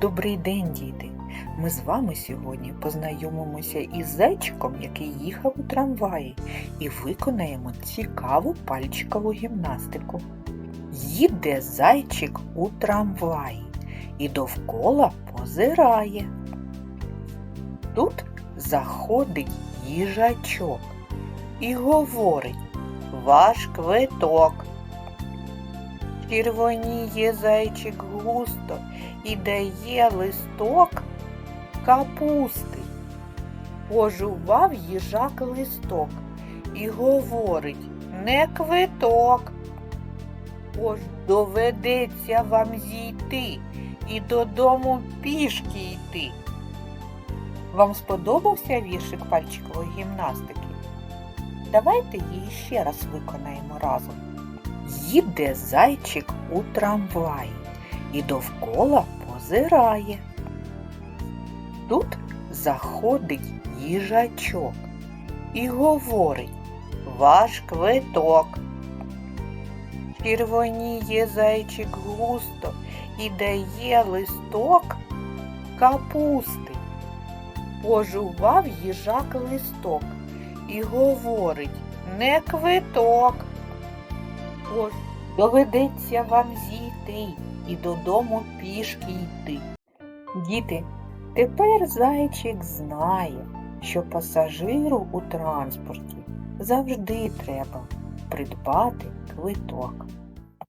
Добрий день, діти! Ми з вами сьогодні познайомимося із зайчиком, який їхав у трамваї, і виконаємо цікаву пальчикову гімнастику. Їде зайчик у трамваї і довкола позирає. Тут заходить їжачок і говорить Ваш квиток. Червоніє зайчик густо і дає листок капусти. Пожував їжак листок і говорить не квиток. Ож доведеться вам зійти і додому пішки йти. Вам сподобався віршик пальчикової гімнастики? Давайте її ще раз виконаємо разом. Їде зайчик у трамваї і довкола позирає. Тут заходить їжачок і говорить Ваш квиток. Червоніє зайчик густо і дає листок капусти. Пожував їжак листок і говорить не квиток. Ось доведеться вам зійти і додому пішки йти. Діти, тепер зайчик знає, що пасажиру у транспорті завжди треба придбати квиток.